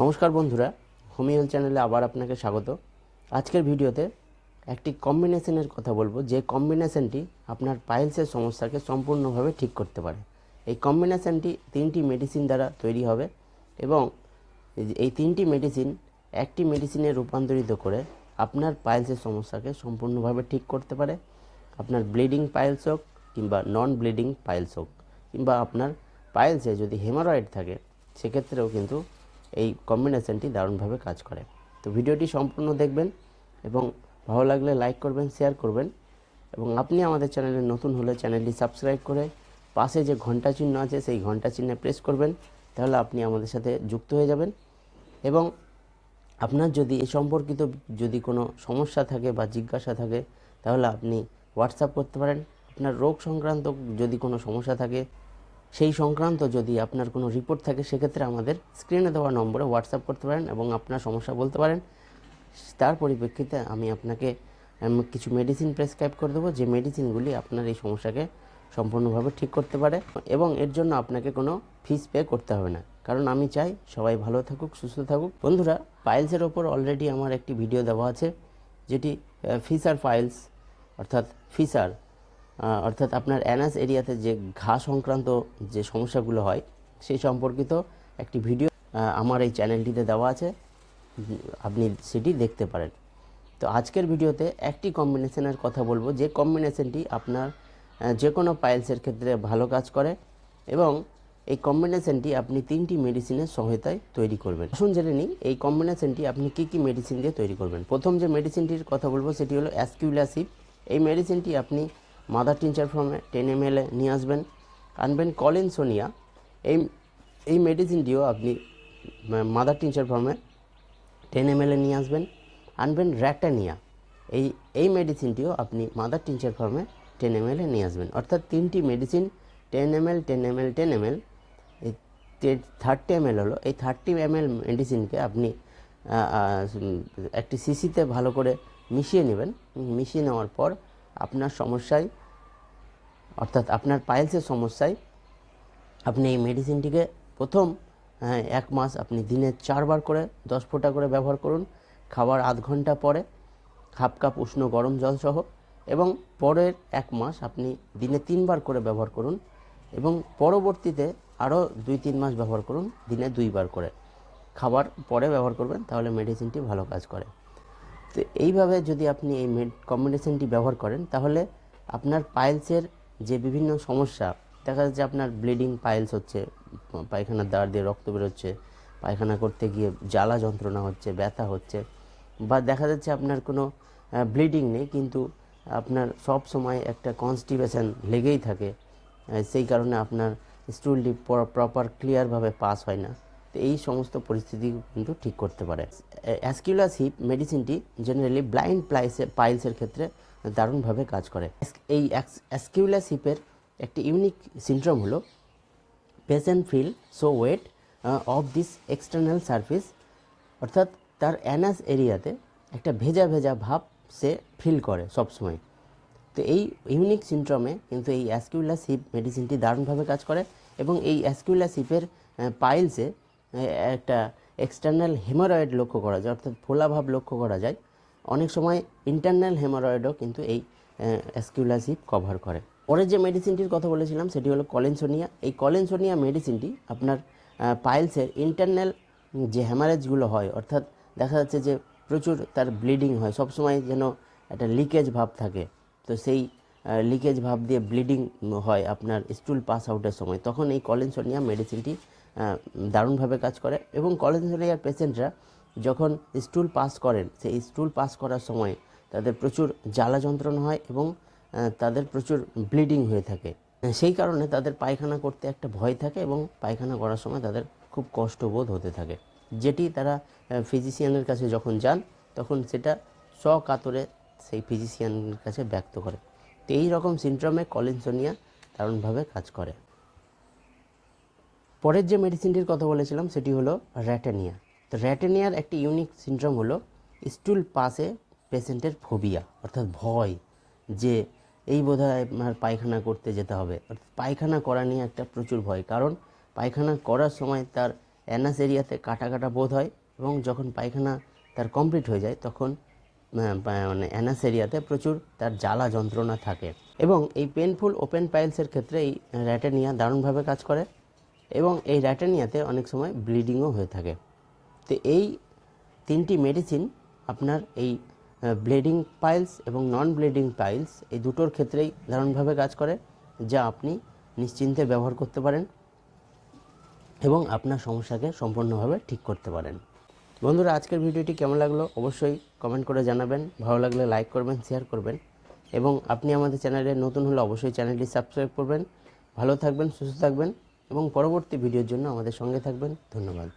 নমস্কার বন্ধুরা হোমিওল চ্যানেলে আবার আপনাকে স্বাগত। আজকের ভিডিওতে একটি কম্বিনেশনের কথা বলব, যে কম্বিনেশনটি আপনার পাইলসের সমস্যাকে সম্পূর্ণভাবে ঠিক করতে পারে। এই কম্বিনেশনটি তিনটি মেডিসিন দ্বারা তৈরি হবে এবং এই তিনটি মেডিসিন একটি মেডিসিনে রূপান্তরিত করে আপনার পাইলসের সমস্যাকে সম্পূর্ণভাবে ঠিক করতে পারে। আপনার ব্লিডিং পাইলস হোক কিংবা নন ব্লিডিং পাইলস হোক, কিংবা আপনার পাইলসে যদি হেমারয়েড থাকে, সেক্ষেত্রেও কিন্তু এই কম্বিনেশনটি দারুণভাবে কাজ করে। তো ভিডিওটি সম্পূর্ণ দেখবেন এবং ভালো লাগলে লাইক করবেন শেয়ার করবেন এবং আপনি আমাদের চ্যানেলে নতুন হলে চ্যানেলটি সাবস্ক্রাইব করে পাশে যে ঘণ্টা চিহ্ন আছে সেই ঘণ্টা চিহ্নে প্রেস করবেন, তাহলে আপনি আমাদের সাথে যুক্ত হয়ে যাবেন এবং আপনার যদি এ সম্পর্কিত যদি কোনো সমস্যা থাকে বা জিজ্ঞাসা থাকে, তাহলে আপনি হোয়াটসঅ্যাপ করতে পারেন। আপনার রোগ সংক্রান্ত যদি কোনো সমস্যা থাকে সেই সংক্রান্ত যদি আপনার কোনো রিপোর্ট থাকে, সেক্ষেত্রে আমাদের স্ক্রিনে দেওয়া নম্বরে হোয়াটসঅ্যাপ করতে পারেন এবং আপনার সমস্যা বলতে পারেন। তার পরিপ্রেক্ষিতে আমি আপনাকে কিছু মেডিসিন প্রেসক্রাইব করে দেবো, যে মেডিসিনগুলি আপনার এই সমস্যাকে সম্পূর্ণভাবে ঠিক করতে পারে এবং এর জন্য আপনাকে কোনো ফিস পে করতে হবে না। কারণ আমি চাই সবাই ভালো থাকুক, সুস্থ থাকুক। বন্ধুরা পাইলসের ওপর অলরেডি আমার একটি ভিডিও দেওয়া আছে, যেটি ফিসার ফাইলস অর্থাৎ ফিসার অর্থাৎ আপনার অ্যানাস এরিয়াতে যে ঘা সংক্রান্ত যে সমস্যাগুলো হয়, সেই সম্পর্কিত একটি ভিডিও আমার এই চ্যানেলটিতে দেওয়া আছে। আপনি সেটি দেখতে পারেন। তো আজকের ভিডিওতে একটি কম্বিনেশনের কথা বলব। যে কম্বিনেশনটি আপনার যে কোনো পাইলসের ক্ষেত্রে ভালো কাজ করে এবং এই কম্বিনেশনটি আপনি তিনটি মেডিসিনের সহায়তায় তৈরি করবেন। আসুন জেনে নিই, এই কম্বিনেশনটি আপনি কি কি মেডিসিন দিয়ে তৈরি করবেন? প্রথম যে মেডিসিনটির কথা বলব, সেটি হলো অ্যাসকিউলাসিপ এই মেডিসিনটি আপনি মাদার টিনচার ফর্মে টেন এম এলে নিয়ে আসবেন। আনবেন কলিনসোনিয়া এই এই মেডিসিনটিও আপনি মাদার টিনচার ফর্মে টেন এম এলে নিয়ে আসবেন। আনবেন র্যাটানিয়া এই এই মেডিসিনটিও আপনি মাদার টিনচার ফর্মে টেন এম এলে নিয়ে আসবেন। অর্থাৎ তিনটি medicine ten M L ten M L ten M L এই থার্টি এম এল হলো। এই থার্টি এম এল মেডিসিনকে আপনি একটি সিসিতে ভালো করে মিশিয়ে নেবেন। মিশিয়ে নেওয়ার পর আপনার সমস্যায় অর্থাৎ আপনার পাইলসের সমস্যায় আপনি এই মেডিসিনটিকে প্রথম হ্যাঁ, এক মাস আপনি দিনে চারবার করে দশ ফোঁটা করে ব্যবহার করুন। খাবার আধ ঘণ্টা পরে হাফ কাপ উষ্ণ গরম জল সহ এবং পরের এক মাস আপনি দিনে তিনবার করে ব্যবহার করুন এবং পরবর্তীতে আরও দুই তিন মাস ব্যবহার করুন দিনে দুইবার করে। খাবার পরে ব্যবহার করবেন তাহলে মেডিসিনটি ভালো কাজ করে। তো এইভাবে যদি আপনি এই মেড কম্বিনেশনটি ব্যবহার করেন, তাহলে আপনার পাইলসের যে বিভিন্ন সমস্যা, দেখা যাচ্ছে আপনার ব্লিডিং পাইলস হচ্ছে পায়খানার দ্বার দিয়ে রক্ত বেরোচ্ছে, পায়খানা করতে গিয়ে জ্বালা যন্ত্রণা হচ্ছে, ব্যথা হচ্ছে, বা দেখা যাচ্ছে আপনার কোনো ব্লিডিং নেই, কিন্তু আপনার সব সময় একটা কনস্টিপেশন লেগেই থাকে সেই কারণে আপনার স্টুলটি প্রপার ক্লিয়ারভাবে পাস হয় না। তো এই সমস্ত পরিস্থিতি কিন্তু ঠিক করতে পারে। অ্যাসকিউলাস হিপ মেডিসিনটি জেনারেলি ব্লাইন্ড প্লাইসে পাইলসের ক্ষেত্রে দারুণভাবে কাজ করে। এই অ্যাসকিউলাস হিপের একটি ইউনিক সিনড্রোম হলো patient feel so weight of this external surface অর্থাৎ তার অ্যানাস এরিয়াতে একটা ভেজা ভেজা ভাব সে ফিল করে সবসময়। তো এই ইউনিক সিনড্রোমে কিন্তু এই অ্যাসকিউলাস হিপ মেডিসিনটি দারুণভাবে কাজ করে এবং এই অ্যাসকিউলাস হিপের পাইলসে একটা এক্সটার্নাল হেমারয়েড লক্ষ্য করা যায়, অর্থাৎ ফোলাভাব লক্ষ্য করা যায়। অনেক সময় ইন্টারনাল হেমারয়েডও কিন্তু এই অ্যাসকিউলাস হিপ কভার করে। পরের যে মেডিসিনটির কথা বলেছিলাম, সেটি হলো কলেনসোনিয়া। এই কলেনসোনিয়া মেডিসিনটি আপনার পাইলসের ইন্টারনাল যে হ্যামারেজগুলো হয়, অর্থাৎ দেখা যাচ্ছে যে প্রচুর তার ব্লিডিং হয়, সবসময় যেন একটা লিকেজ ভাব থাকে। তো সেই লিকেজ ভাব দিয়ে ব্লিডিং হয় আপনার স্টুল পাস আউটের সময়। তখন এই কলেনসোনিয়া মেডিসিনটি দারুণভাবে কাজ করে। এবং কলেনসোনিয়ার পেশেন্টরা যখন স্টুল পাস করেন, সেই স্টুল পাস করার সময় তাদের প্রচুর জ্বালা যন্ত্রণা হয় এবং তাদের প্রচুর ব্লিডিং হয়ে থাকে। সেই কারণে তাদের পায়খানা করতে একটা ভয় থাকে এবং পায়খানা করার সময় তাদের খুব কষ্টবোধ হতে থাকে। যেটি তারা ফিজিশিয়ানের কাছে যখন যান, তখন সেটা সকাতরে সেই ফিজিশিয়ানের কাছে ব্যক্ত করে। তো এই রকম সিনড্রোমে কলিনসোনিয়া দারুণভাবে কাজ করে। পরের যে মেডিসিনটির কথা বলেছিলাম, সেটি হলো র্যাটেনিয়া। তো র্যাটেনিয়ার একটি ইউনিক সিনড্রোম হলো স্টুল পাসে পেশেন্টের ফোবিয়া অর্থাৎ ভয় যে এই বোধহয় আমার পায়খানা করতে যেতে হবে। অর্থাৎ পায়খানা করা নিয়ে একটা প্রচুর ভয়, কারণ পায়খানা করার সময় তার অ্যানাস এরিয়াতে কাটা কাটা বোধ হয় এবং যখন পায়খানা তার কমপ্লিট হয়ে যায়, তখন মানে অ্যানাস এরিয়াতে প্রচুর তার জ্বালা যন্ত্রণা থাকে। এবং এই পেনফুল ওপেন পাইলসের ক্ষেত্রে এই র্যাটেনিয়া দারুণভাবে কাজ করে। এবং এই র্যাটেনিয়াতে অনেক সময় ব্লিডিংও হয়ে থাকে। তো এই তিনটি মেডিসিন আপনার এই ব্লিডিং পাইলস এবং নন ব্লিডিং পাইলস এই দুটোর ক্ষেত্রেই দারুণভাবে কাজ করে, যা আপনি নিশ্চিন্তে ব্যবহার করতে পারেন এবং আপনার সমস্যাকে সম্পূর্ণভাবে ঠিক করতে পারেন। বন্ধুরা, আজকের ভিডিওটি কেমন লাগল অবশ্যই কমেন্ট করে জানাবেন। ভালো লাগলে লাইক করবেন শেয়ার করবেন এবং আপনি আমাদের চ্যানেলে নতুন হলে অবশ্যই চ্যানেলটি সাবস্ক্রাইব করবেন। ভালো থাকবেন, সুস্থ থাকবেন। এবং পরবর্তী ভিডিওর জন্য আমাদের সঙ্গে থাকবেন। ধন্যবাদ।